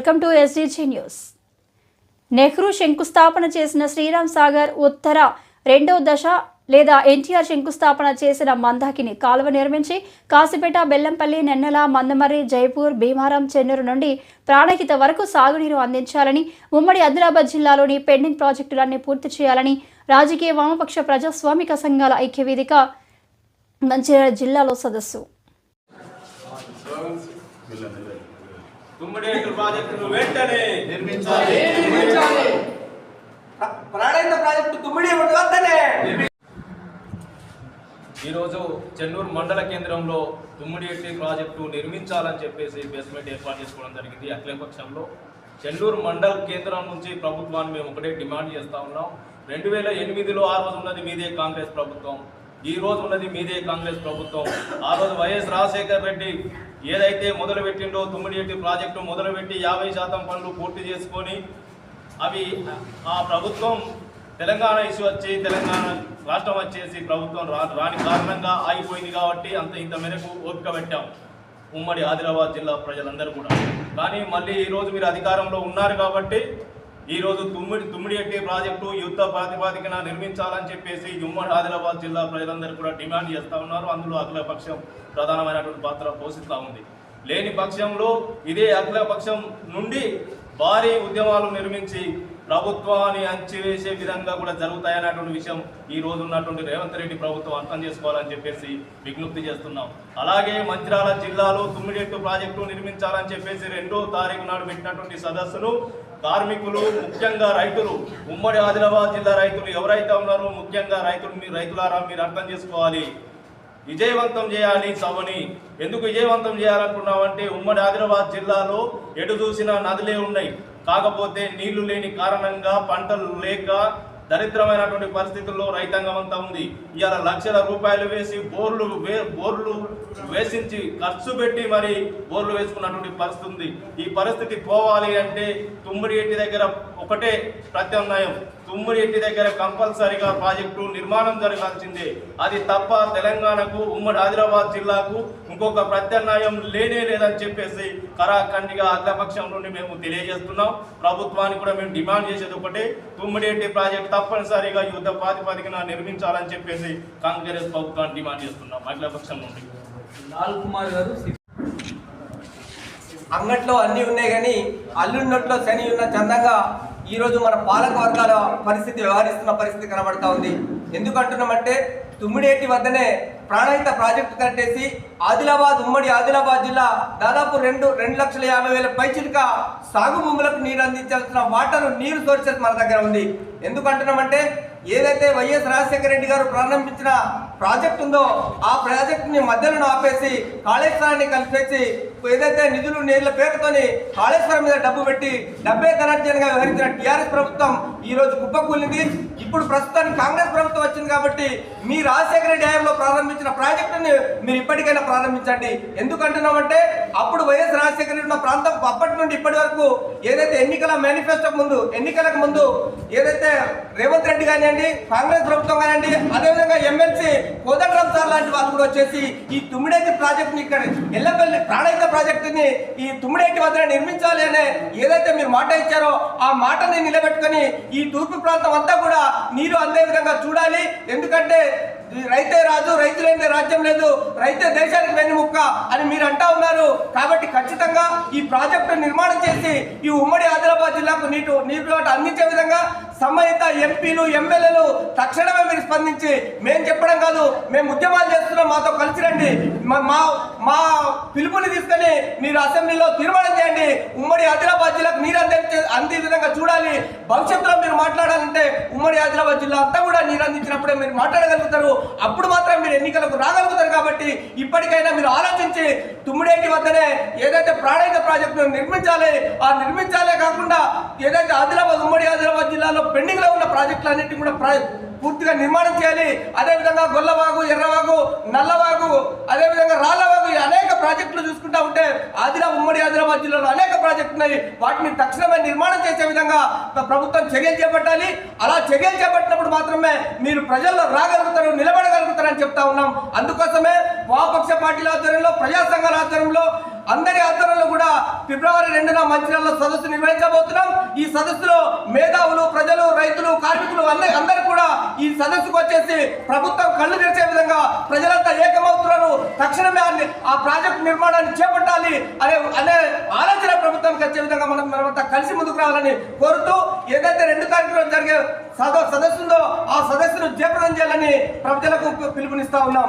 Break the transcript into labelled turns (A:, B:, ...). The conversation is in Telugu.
A: Welcome to SDG news Nehru శంకుస్థాపన చేసిన శ్రీరామ్ సాగర్ ఉత్తర రెండో దశ లేదా ఎన్టీఆర్ శంకుస్థాపన చేసిన మందాకిని కాలువ నిర్మించి కాసిపేట బెల్లంపల్లి నెన్నెల మందమర్రి జైపూర్ భీమారం చెన్నూరు నుండి ప్రాణహిత వరకు సాగునీరు అందించాలని ఉమ్మడి ఆదిలాబాద్ జిల్లాలోని పెండింగ్ ప్రాజెక్టులన్నీ పూర్తి చేయాలని రాజకీయ వామపక్ష ప్రజాస్వామిక సంఘాల ఐక్యవేదిక మంచిర్యాల జిల్లాలో సదస్సు.
B: తుమ్మిడేటు ప్రాజెక్టును వెంటనే
C: నిర్మించాలి. నిర్మించాలి. ప్ర- ప్రాణాంత ప్రాజెక్టు తుమ్మిడి
B: ఈరోజు చెన్నూరు మండల కేంద్రంలో తుమ్మిడిఎట్టి ప్రాజెక్టు నిర్మించాలని చెప్పేసి బేస్మెంట్ ఏర్పాటు చేసుకోవడం జరిగింది. అఖిలపక్షంలో చెన్నూరు మండల కేంద్రం నుంచి ప్రభుత్వాన్ని మేము ఒకటే డిమాండ్ చేస్తా ఉన్నాం. రెండు వేల ఎనిమిదిలో ఆ రోజు ఉన్నది మీదే కాంగ్రెస్ ప్రభుత్వం. ఈ రోజు ఉన్నది మీదే కాంగ్రెస్ ప్రభుత్వం. ఆ రోజు వైఎస్ రాజశేఖర్ రెడ్డి ఏదైతే మొదలుపెట్టిండో తుమ్మిడిఎట్టి ప్రాజెక్టు మొదలుపెట్టి యాభై శాతం పనులు పూర్తి చేసుకొని అవి ఆ ప్రభుత్వం తెలంగాణ ఇష్యూ వచ్చి తెలంగాణ రాష్ట్రం వచ్చేసి ప్రభుత్వం రా రాని కారణంగా ఆగిపోయింది కాబట్టి అంత ఇంత మేరకు ఓపిక పెట్టాం. ఉమ్మడి ఆదిలాబాద్ జిల్లా ప్రజలందరూ కూడా. కానీ మళ్ళీ ఈరోజు మీరు అధికారంలో ఉన్నారు కాబట్టి ఈరోజు తుమ్మిడి తుమ్మిడిఎట్టి ప్రాజెక్టు యుద్ధ ప్రాతిపాదికన నిర్మించాలని చెప్పేసి ఉమ్మడి ఆదిలాబాద్ జిల్లా ప్రజలందరూ కూడా డిమాండ్ చేస్తూ ఉన్నారు. అందులో అఖిలపక్షం ప్రధానమైనటువంటి పాత్ర పోషిస్తూ ఉంది. లేని పక్షంలో ఇదే అఖిలపక్షం నుండి భారీ ఉద్యమాలు నిర్మించి ప్రభుత్వాన్ని అంచివేసే విధంగా కూడా జరుగుతాయన్నటువంటి విషయం ఈ రోజు ఉన్నటువంటి రేవంత్ రెడ్డి ప్రభుత్వం అర్థం చేసుకోవాలని చెప్పేసి విజ్ఞప్తి చేస్తున్నాం. అలాగే మంచిరాల జిల్లాలో తుమ్మిడెట్టు ప్రాజెక్టు నిర్మించాలని చెప్పేసి రెండో తారీఖు నాడు పెట్టినటువంటి సదస్సులు కార్మికులు ముఖ్యంగా రైతులు ఉమ్మడి ఆదిలాబాద్ జిల్లా రైతులు ఎవరైతే ఉన్నారో ముఖ్యంగా రైతులు మీరు రైతులారా మీరు అర్థం చేసుకోవాలి. విజయవంతం చేయాలి సభని. ఎందుకు విజయవంతం చేయాలనుకున్నామంటే ఉమ్మడి ఆదిలాబాద్ జిల్లాలో ఎటు చూసినా నదులే ఉన్నాయి. కాకపోతే నీళ్ళు లేని కారణంగా పంటలు లేక దరిద్రమైనటువంటి పరిస్థితుల్లో రైతాంగం అంతా ఉంది. ఇవాళ లక్షల రూపాయలు వేసి బోర్లు వే బోర్లు వేసించి ఖర్చు పెట్టి మరి బోర్లు వేసుకున్నటువంటి పరిస్థితి ఉంది. ఈ పరిస్థితి పోవాలి అంటే తుమ్మిడి దగ్గర ఒకటే ప్రత్యామ్నాయం. తుమ్మిడి ఎట్టి దగ్గర కంపల్సరిగా ప్రాజెక్టు నిర్మాణం జరగాల్సిందే. అది తప్ప తెలంగాణకు ఉమ్మడి ఆదిలాబాద్ జిల్లాకు ఇంకొక ప్రత్యామ్నాయం లేనే లేదని చెప్పేసి కరాఖండిగా అగ్రపక్షం నుండి మేము తెలియజేస్తున్నాం. ప్రభుత్వానికి కూడా మేము డిమాండ్ చేసేది ఒకటే. తుమ్మిడేటి ప్రాజెక్ట్ తప్పనిసరిగా యుద్ధ ప్రాతిపదికన నిర్మించాలని చెప్పేసి కాంగ్రెస్ ప్రభుత్వాన్ని డిమాండ్ చేస్తున్నాం. అగ్రపక్షం నుండి.
D: లాల్ కుమార్ గారు
C: అంగట్లో అన్నీ ఉన్నాయి కానీ అల్లున్నట్లో శని ఉన్న చందంగా ఈరోజు మన పాలక వర్గాల పరిస్థితి వ్యవహరిస్తున్న పరిస్థితి కనబడతా ఉంది. ఎందుకంటున్నామంటే తుమ్మిడేటి వద్దనే ప్రాణహిత ప్రాజెక్టు కట్టేసి ఆదిలాబాద్ ఉమ్మడి ఆదిలాబాద్ జిల్లా దాదాపు రెండు రెండు లక్షల యాభై వేల పైచిలుక సాగు భూములకు నీరు అందించాల్సిన వాటర్ నీరు సోర్సెస్ మన దగ్గర ఉంది. ఎందుకంటున్నామంటే ఏదైతే వైఎస్ రాజశేఖర రెడ్డి గారు ప్రారంభించిన ప్రాజెక్ట్ ఉందో ఆ ప్రాజెక్టుని మధ్యలో ఆపేసి కాళేశ్వరాన్ని కలిపేసి ఏదైతే నిధులు నీళ్ళ పేరుతోని కాళేశ్వరం మీద డబ్బు పెట్టి డబ్బే ధనార్జనగా వ్యవహరించిన టీఆర్ఎస్ ప్రభుత్వం ఈ రోజు కుప్పకూలింది. ఇప్పుడు ప్రస్తుతానికి కాంగ్రెస్ ప్రభుత్వం వచ్చింది కాబట్టి మీ రాజశేఖర రెడ్డి హయాంలో ప్రారంభించిన ప్రాజెక్టుని మీరు ఇప్పటికైనా ప్రారంభించండి. ఎందుకంటున్నామంటే అప్పుడు వైఎస్ రాజశేఖర రెడ్డి ఉన్న ప్రాంతం అప్పటి నుండి ఇప్పటి వరకు ఏదైతే ఎన్నికల మేనిఫెస్టోకు ముందు ఎన్నికలకు ముందు ఏదైతే రేవంత్ రెడ్డి కానివ్వండి కాంగ్రెస్ ప్రభుత్వం కానివ్వండి అదేవిధంగా ఎమ్మెల్సీ కోదండరామ్ సార్ లాంటి వాళ్ళు కూడా వచ్చేసి ఈ తుమ్మిడేది ప్రాజెక్టుని ఇక్కడ ఎల్లపల్లి ప్రాణహిత ప్రాజెక్టుని ఈ తుమ్మిడేటి వద్ద నిర్మించాలి అనే ఏదైతే మీరు మాట ఇచ్చారో ఆ మాటని నిలబెట్టుకొని ఈ తూర్పు ప్రాంతం అంతా కూడా నీరు అందే విధంగా చూడాలి. ఎందుకంటే రైతే రాజు రైతు లేని రాజ్యం లేదు రైతే దేశానికి వెన్నుముక్క అని మీరు అంటా ఉన్నారు. కాబట్టి ఖచ్చితంగా ఈ ప్రాజెక్టు నిర్మాణం చేసి ఈ ఉమ్మడి ఆదిలాబాద్ జిల్లాకు నీటు నీటి వాటి అందించే విధంగా సంబంధిత ఎంపీలు ఎమ్మెల్యేలు తక్షణమే మీరు స్పందించి మేము చెప్పడం కాదు మేము ఉద్యమాలు చేస్తున్నాం మాతో కలిసి రండి. మా- మా మా మీరు అసెంబ్లీలో తీర్మానం చేయండి. ఉమ్మడి ఆదిలాబాద్ జిల్లాకు నీరు అందే అందే విధంగా చూడాలి. భవిష్యత్తులో మీరు మాట్లాడాలంటే ఉమ్మడి ఆదిలాబాద్ జిల్లా అంతా కూడా నీరు అందించినప్పుడే మీరు మాట్లాడగలుగుతారు. అప్పుడు మాత్రం మీరు ఎన్నికలకు రాగలుగుతారు కాబట్టి ఇప్పటికైనా మీరు ఆలోచించి తుమ్మిడేటి వద్దనే ఏదైతే ప్రాణాయిత ప్రాజెక్టును నిర్మించాలి ఆ నిర్మించాలే కాకుండా ఏదైతే ఆదిలాబాద్ ఉమ్మడి ఆదిలాబాద్ జిల్లాలో పెండింగ్లో ఉన్న ప్రాజెక్టులన్నింటినీ కూడా ప్రా- పూర్తిగా నిర్మాణం చేయాలి. అదేవిధంగా గొల్లవాగు ఎర్రవాగు నల్లవాగు అదేవిధంగా రాళ్ళవాగు అనేక ప్రాజెక్టులు చూసుకుంటా ఉంటే ఆదిలా ఉమ్మడి ఆదిలాబాద్ జిల్లాలో అనేక ప్రాజెక్టులు ఉన్నాయి. వాటిని తక్షణమే నిర్మాణం చేసే విధంగా ప్రభుత్వం చర్యలు చేపట్టాలి. అలా చర్యలు చేపట్టినప్పుడు మాత్రమే మీరు ప్రజల్లో రాగలుగుతారు నిలబడగలుగుతారని చెప్తా ఉన్నాం. అందుకోసమే వామపక్ష పార్టీల ఆధ్వర్యంలో ప్రజా సంఘాల ఆధ్వర్యంలో అందరి ఆధ్వర్యంలో కూడా ఫిబ్రవరి రెండున మంచిర్యాలలో సదస్సు నిర్వహించబోతున్నాం. ఈ సదస్సులో మేధావులు ప్రజలు రైతులు కార్మికులు అందరి అందరూ కూడా ఈ సదస్సుకు వచ్చేసి ప్రభుత్వం కళ్ళు తెరిచే విధంగా ప్రజలంతా ఏకమవుతున్నారు. తక్షణమే ఆ- ఆ ప్రాజెక్టు నిర్మాణాన్ని చేపట్టాలి అనే అనే ఆలోచన ప్రభుత్వానికి వచ్చే విధంగా మనం మనమంతా కలిసి ముందుకు రావాలని కోరుతూ ఏదైతే రెండు తారీఖులో జరిగే సద సదస్సు ఉందో ఆ సదస్సును జయప్రదం చేయాలని ప్రజలకు పిలుపునిస్తా ఉన్నాం.